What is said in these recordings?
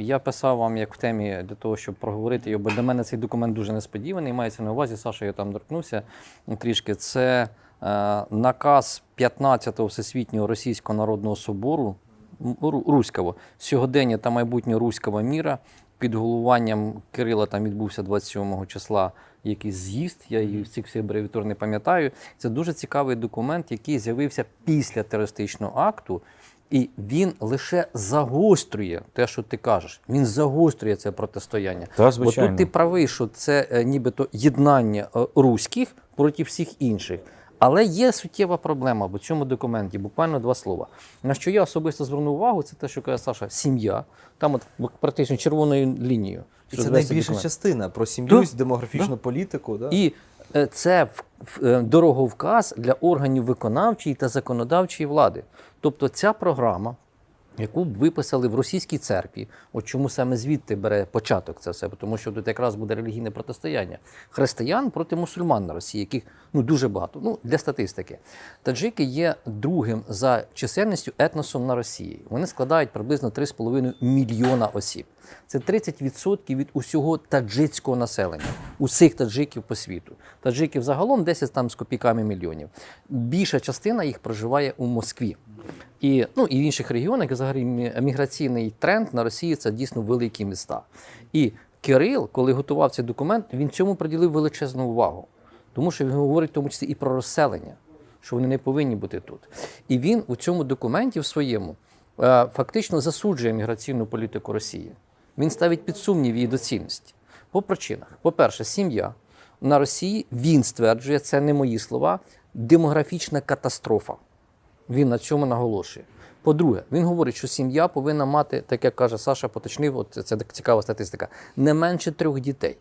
я писав вам як в темі для того, щоб проговорити його, бо для мене цей документ дуже несподіваний. Мається на увазі, Саша, я там торкнувся трішки. Це е, наказ 15-го Всесвітнього Російського народного собору Руського сьогодення та майбутнього руського міра. Під головуванням Кирила там відбувся 27 числа якийсь з'їзд. Я її всіх всіх абревіатур не пам'ятаю. Це дуже цікавий документ, який з'явився після терористичного акту. І він лише загострює те, що ти кажеш. Він загострює це протистояння. Та, Бо тут ти правий, що це е, нібито єднання е, руських проти всіх інших. Але є суттєва проблема в цьому документі, буквально два слова. На що я особисто звернув увагу, це те, що каже Саша, сім'я. Там от практично червоною лінією. І що це найбільша документ. частина про сім'ю, Да. демографічну політику. Да? І це в- в- е, дороговказ для органів виконавчої та законодавчої влади. Тобто ця програма, яку б виписали в російській церкві, от чому саме звідти бере початок це все, тому що тут якраз буде релігійне протистояння християн проти мусульман на Росії, яких ну дуже багато. Ну для статистики, таджики є другим за чисельністю етносом на Росії. Вони складають приблизно 3,5 мільйона осіб. Це 30% від усього таджицького населення, усіх таджиків по світу. Таджиків загалом 10 там з копійками мільйонів. Більша частина їх проживає у Москві. І, ну, і в інших регіонах взагалі міграційний тренд на Росії це дійсно великі міста. І Кирил, коли готував цей документ, він цьому приділив величезну увагу. Тому що він говорить в тому числі і про розселення, що вони не повинні бути тут. І він у цьому документі в своєму е, фактично засуджує міграційну політику Росії. Він ставить під сумнів її доцільність. По причинах. По-перше, сім'я на Росії він стверджує, це не мої слова, демографічна катастрофа. Він на цьому наголошує. По-друге, він говорить, що сім'я повинна мати, так як каже Саша, поточнив, от це, цікава статистика, не менше трьох дітей.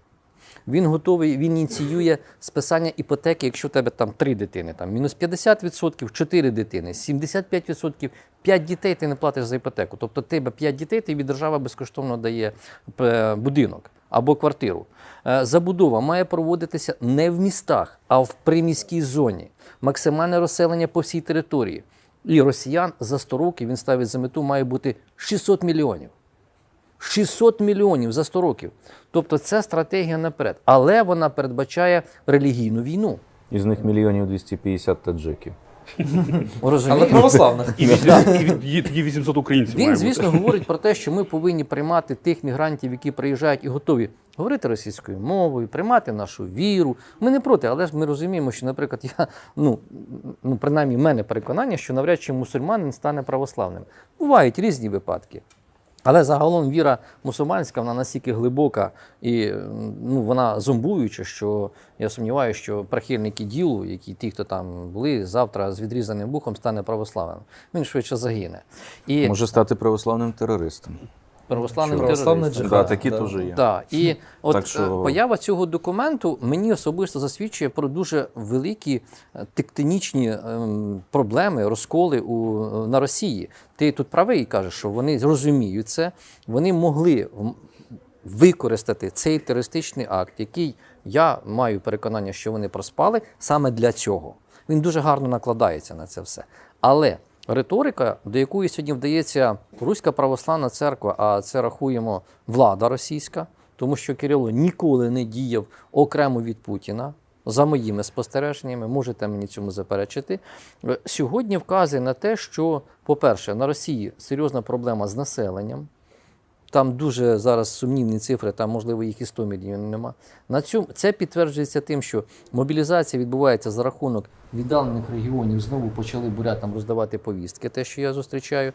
Він готовий, він ініціює списання іпотеки, якщо в тебе там три дитини, там мінус 50%, 4 дитини, 75%, 5 дітей ти не платиш за іпотеку. Тобто тебе 5 дітей, тобі держава безкоштовно дає е, будинок або квартиру. Е, Забудова має проводитися не в містах, а в приміській зоні. Максимальне розселення по всій території. І росіян за 100 років він ставить за мету має бути 600 мільйонів. 600 мільйонів за 100 років. Тобто це стратегія наперед. Але вона передбачає релігійну війну. Із них мільйонів 250 таджиків. Але православних. І, вісім- і від- є тоді 800 українців. має Він, бути. звісно, говорить про те, що ми повинні приймати тих мігрантів, які приїжджають і готові говорити російською мовою, приймати нашу віру. Ми не проти, але ж ми розуміємо, що, наприклад, я ну, ну принаймні, в мене переконання, що навряд чи мусульманин стане православним. Бувають різні випадки. Але загалом віра мусульманська вона настільки глибока і ну, вона зомбуюча, що я сумніваюся, що прихильники ділу, які ті, хто там були, завтра з відрізаним бухом стане православним. Він швидше загине. І Може стати православним терористом. Православним Православний терористом. джихад. Да, такі да. теж є. Так, і от Так що- е, поява цього документу мені особисто засвідчує про дуже великі е, тектонічні ем, проблеми, розколи у, е, на Росії. Ти тут правий кажеш, що вони розуміють це, вони могли використати цей терористичний акт, який я маю переконання, що вони проспали саме для цього. Він дуже гарно накладається на це все. Але риторика, до якої сьогодні вдається Руська православна церква, а це рахуємо влада російська, тому що Кирило ніколи не діяв окремо від Путіна. За моїми спостереженнями, можете мені цьому заперечити. Е, Сьогодні вказує на те, що, по-перше, на Росії серйозна проблема з населенням. Там дуже зараз сумнівні цифри, там, можливо, їх і 100 мільйонів нема. На цьому це підтверджується тим, що мобілізація відбувається за рахунок віддалених регіонів. Знову почали бурятам роздавати повістки, те, що я зустрічаю.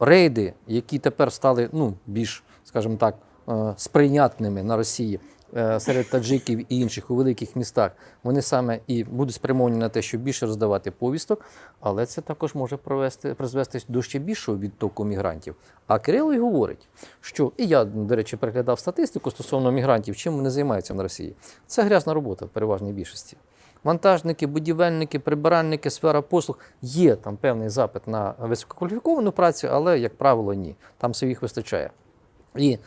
Рейди, які тепер стали ну, більш, скажімо так, е, сприйнятними на Росії серед таджиків і інших у великих містах, вони саме і будуть спрямовані на те, щоб більше роздавати повісток, але це також може провести, призвести до ще більшого відтоку мігрантів. А Кирило й говорить, що і я, до речі, переглядав статистику стосовно мігрантів, чим вони займаються на Росії. Це грязна робота в переважній більшості. Вантажники, будівельники, прибиральники, сфера послуг є там певний запит на висококваліфіковану працю, але, як правило, ні. Там своїх вистачає. І е,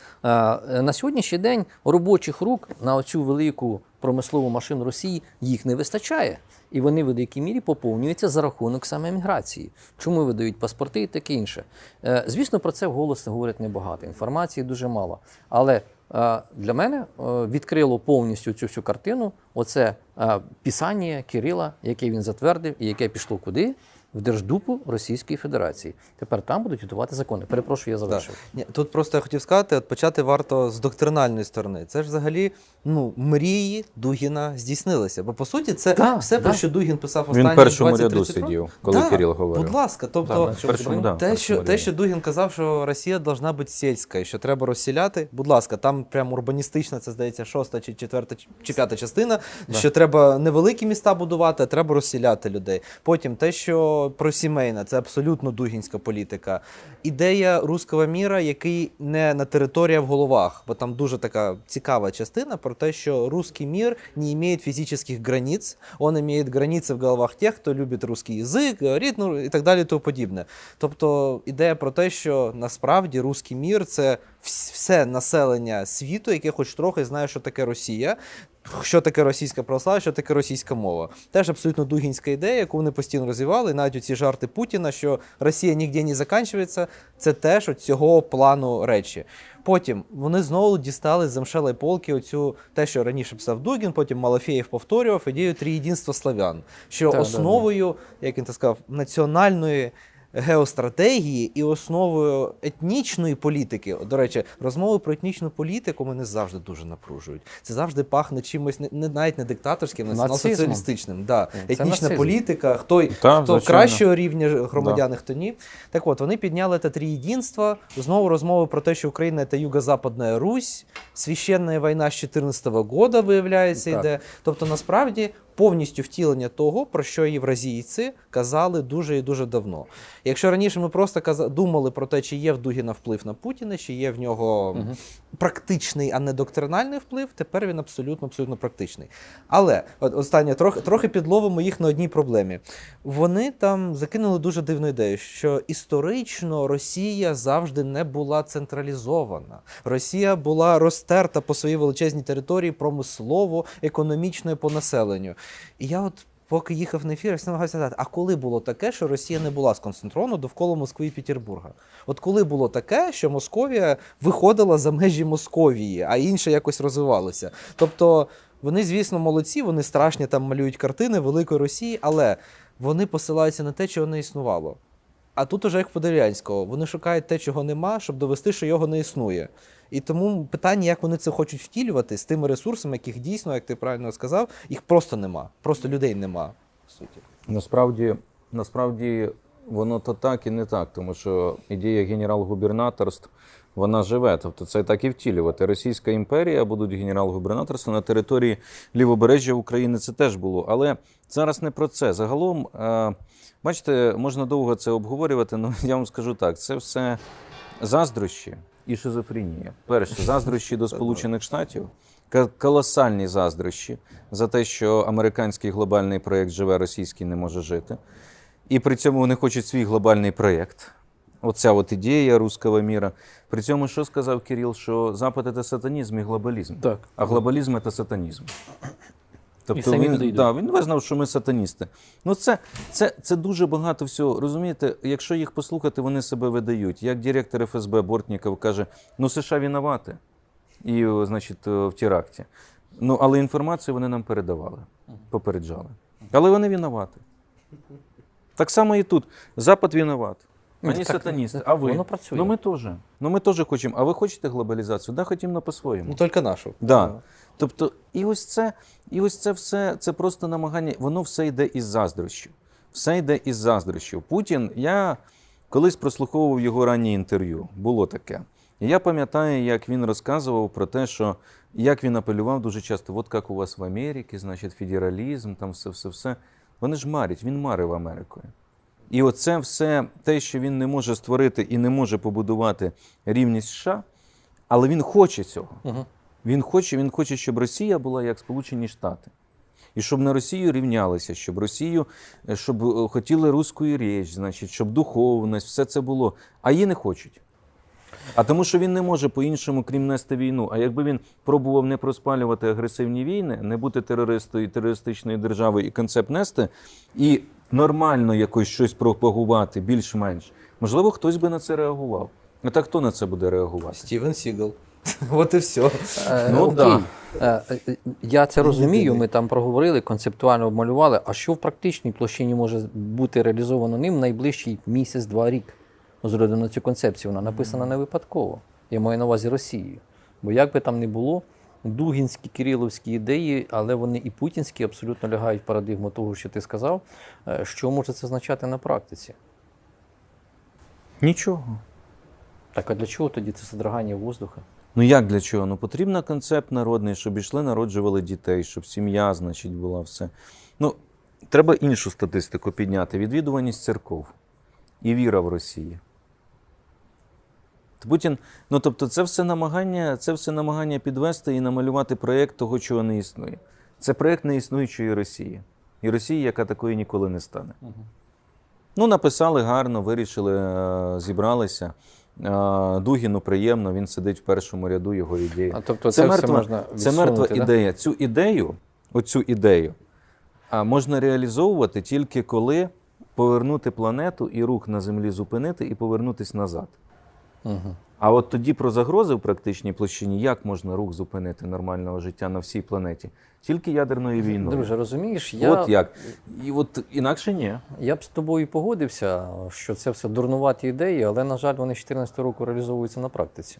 на сьогоднішній день робочих рук на оцю велику промислову машину Росії їх не вистачає. І вони в великій мірі поповнюються за рахунок саме міграції. Чому видають паспорти і таке інше. Е, звісно, про це вголос говорять небагато. Інформації дуже мало. Але е, для мене е, відкрило повністю цю всю картину. Оце е, писання Кирила, яке він затвердив, і яке пішло куди? В Держдупу Російської Федерації. Тепер там будуть готувати закони. Перепрошую, я завершив. Ні, тут просто я хотів сказати, от почати варто з доктринальної сторони. Це ж взагалі ну, мрії Дугіна здійснилися. Бо по суті, це Да, все, про що Дугін писав Він останні в першому 20-30 ряду сидів, коли Да, Кирил говорив. Будь ласка, тобто. Да, першому, да, Те що, те, що Дугін казав, що Росія должна бути сільська, і що треба розсіляти. Будь ласка, там прям урбаністична, це здається, шоста чи четверта чи п'ята частина. Що треба невеликі міста будувати, а треба розсіляти людей. Потім те, що про сімейне, це абсолютно дугінська політика. Ідея руського міра, який не на території, а в головах. Бо там дуже така цікава частина про те, що русский мир не має фізичних границ, он має границі в головах тих, хто любить русский язик, говорить, ну і так далі, тому подібне. Тобто ідея про те, що насправді руський мір це все населення світу, яке хоч трохи знає, що таке Росія. Що таке російська православ'я, що таке російська мова? Теж абсолютно дугінська ідея, яку вони постійно розвивали. Навіть ці жарти Путіна, що Росія ніде не закінчується, це теж от цього плану речі. Потім вони знову дістали з замшелої полки оцю те, що раніше писав Дугін, потім Малафєєв повторював ідею трієдинства славян, що Так, основою, як він так сказав, національної геостратегії і основою етнічної політики. До речі, розмови про етнічну політику мене завжди дуже напружують. Це завжди пахне чимось не, навіть не диктаторським, а націонал-соціалістичним. Да. Етнічна нацизм. політика, хто, Так, хто кращого рівня громадяни, хто ні. Так от, вони підняли це трієдинство, знову розмови про те, що Україна це Юго-Западна Русь, священна війна з 14-го года, виявляється, Так. йде. Тобто, насправді, повністю втілення того, про що євразійці казали дуже і дуже давно. Якщо раніше ми просто каза- думали про те, чи є в Дугіна вплив на Путіна, чи є в нього практичний, а не доктринальний вплив, тепер він абсолютно абсолютно практичний. Але от останнє трохи, трохи підловимо їх на одній проблемі. Вони там закинули дуже дивну ідею, що історично Росія завжди не була централізована. Росія була розтерта по своїй величезній території промислово, економічно і по населенню. І я от. Поки їхав на ефір, я намагався сказати, а коли було таке, що Росія не була сконцентрована довкола Москви і Петербурга? От коли було таке, що Московія виходила за межі Московії, а інше якось розвивалося. Тобто вони, звісно, молодці, вони страшні там малюють картини Великої Росії, але вони посилаються на те, чого не існувало. А тут уже як Подерянського, вони шукають те, чого нема, щоб довести, що його не існує. І тому питання, як вони це хочуть втілювати з тими ресурсами, яких дійсно, як ти правильно сказав, їх просто нема. Просто людей нема. в суті. Насправді, насправді воно то так і не так, тому що ідея генерал-губернаторств вона живе. Тобто це так і втілювати. Російська імперія будуть генерал-губернаторства на території лівобережжя України. Це теж було. Але зараз не про це. Загалом, е, бачите, можна довго це обговорювати. але я вам скажу так: це все заздрощі і шизофренія. Перше, заздрощі до Сполучених Штатів. Колосальні заздрощі за те, що американський глобальний проєкт живе, російський не може жити. І при цьому вони хочуть свій глобальний проєкт. Оця от ідея руського міра. При цьому, що сказав Кирил, що Запад це сатанізм і глобалізм. Так. А глобалізм це сатанізм. Тобто він, да, він визнав, що ми сатаністи. Ну це, це, це дуже багато всього. Розумієте, якщо їх послухати, вони себе видають. Як директор ФСБ Бортніков каже: ну США винувати і, значить, в теракті. Ну, але інформацію вони нам передавали, попереджали. Але вони винуваті. Так само і тут. Запад винуват. Ну, Вони так, сатаністи. А ви? воно працює. Ну ми теж. Ну ми теж хочемо. А ви хочете глобалізацію? Да, хотімо на по-своєму. Ну тільки нашу. Да. Тобто, і ось це, і ось це все, це просто намагання, воно все йде із заздрощів. Все йде із заздрощів. Путін, я колись прослуховував його раннє інтерв'ю, було таке. І я пам'ятаю, як він розказував про те, що як він апелював дуже часто, от як у вас в Америці, значить, федералізм, там все, все, все. Вони ж марять, він марив Америкою. І оце все те, що він не може створити і не може побудувати рівність США, але він хоче цього. Угу. Він хоче, він хоче, щоб Росія була як Сполучені Штати. І щоб на Росію рівнялися, щоб Росію, е, щоб е, хотіли руську річ, значить, щоб духовність, все це було. А її не хочуть. А тому, що він не може по-іншому, крім нести війну. А якби він пробував не проспалювати агресивні війни, не бути терористою, терористичною державою і концепт нести, і нормально якось щось пропагувати, більш-менш, можливо, хтось би на це реагував. А так хто на це буде реагувати? Стівен Сігал. От і все. Е, Ну, окей. да. Е, е, Я це розумію. Ми там проговорили, концептуально обмалювали. А що в практичній площині може бути реалізовано ним найближчий місяць-два рік? З на цю концепцію. Вона написана не випадково. Я маю на увазі Росією. Бо як би там не було, дугінські, кириловські ідеї, але вони і путінські абсолютно лягають в парадигму того, що ти сказав. Е, Що може це означати на практиці? Нічого. Так а для чого тоді це содрогання воздуха? Ну як для чого? Ну потрібен концепт народний, щоб ішли, народжували дітей, щоб сім'я, значить, була все. Ну, треба іншу статистику підняти: відвідуваність церков і віра в Росії. Путін, ну тобто, це все намагання, це все намагання підвести і намалювати проєкт того, чого не існує. Це проєкт неіснуючої Росії. І Росії, яка такої ніколи не стане. Ну, написали гарно, вирішили, е, зібралися. Е, Дугіну приємно, він сидить в першому ряду його ідеї. А тобто це, все мертва, можна це мертва да? ідея. Цю ідею, оцю ідею, а, можна реалізовувати тільки коли повернути планету і рух на землі зупинити і повернутись назад. Угу. А от тоді про загрози в практичній площині, як можна рух зупинити нормального життя на всій планеті? Тільки ядерною війною. Друже, розумієш, я, От як. І от інакше ні. я б з тобою погодився, що це все дурнуваті ідеї, але, на жаль, вони з 2014 року реалізовуються на практиці.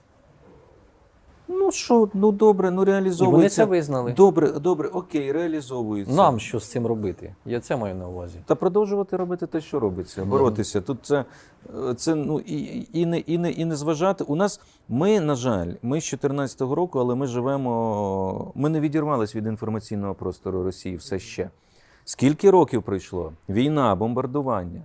Ну що, ну добре, ну І реалізовується. вони це визнали. Добре, добре, окей, реалізовується. Нам що з цим робити? Я це маю на увазі. Та продовжувати робити те, що робиться, боротися. Тут це, це ну, і, і, не, і, не, і не зважати. У нас ми, на жаль, ми з 2014 року, але ми живемо. Ми не відірвались від інформаційного простору Росії все ще. Скільки років пройшло? Війна, бомбардування.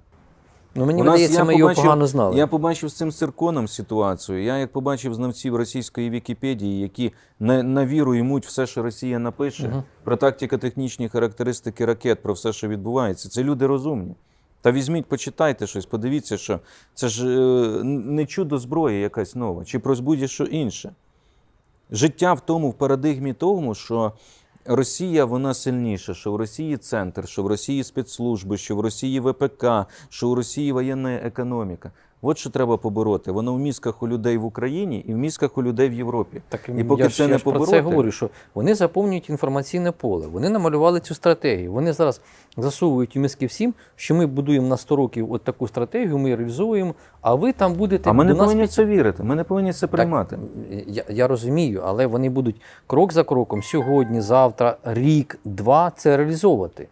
Ну мені У нас видається, я ми його погано знали. Я побачив з цим цирконом ситуацію. Я як побачив знавців російської Вікіпедії, які на, на віру ймуть все, що Росія напише, про тактико-технічні характеристики ракет, про все, що відбувається. Це люди розумні. Та візьміть, почитайте щось, подивіться, що це ж е, не чудо зброї якась нова, чи про будь-що інше. Життя в тому, в парадигмі тому, що Росія вона сильніша, що в Росії центр, що в Росії спецслужби, що в Росії ВПК, що в Росії воєнна економіка. От що треба побороти. Воно в мізках у людей в Україні і в мізках у людей в Європі. Так, і поки я це ж, не я ж про це говорю, що вони заповнюють інформаційне поле, вони намалювали цю стратегію. Вони зараз засовують у мізки всім, що ми будуємо на 100 років от таку стратегію, ми реалізуємо, а ви там будете а ми не нас повинні це вірити. Ми не повинні це приймати. Я, я розумію, але вони будуть крок за кроком сьогодні, завтра, рік, два це реалізовувати.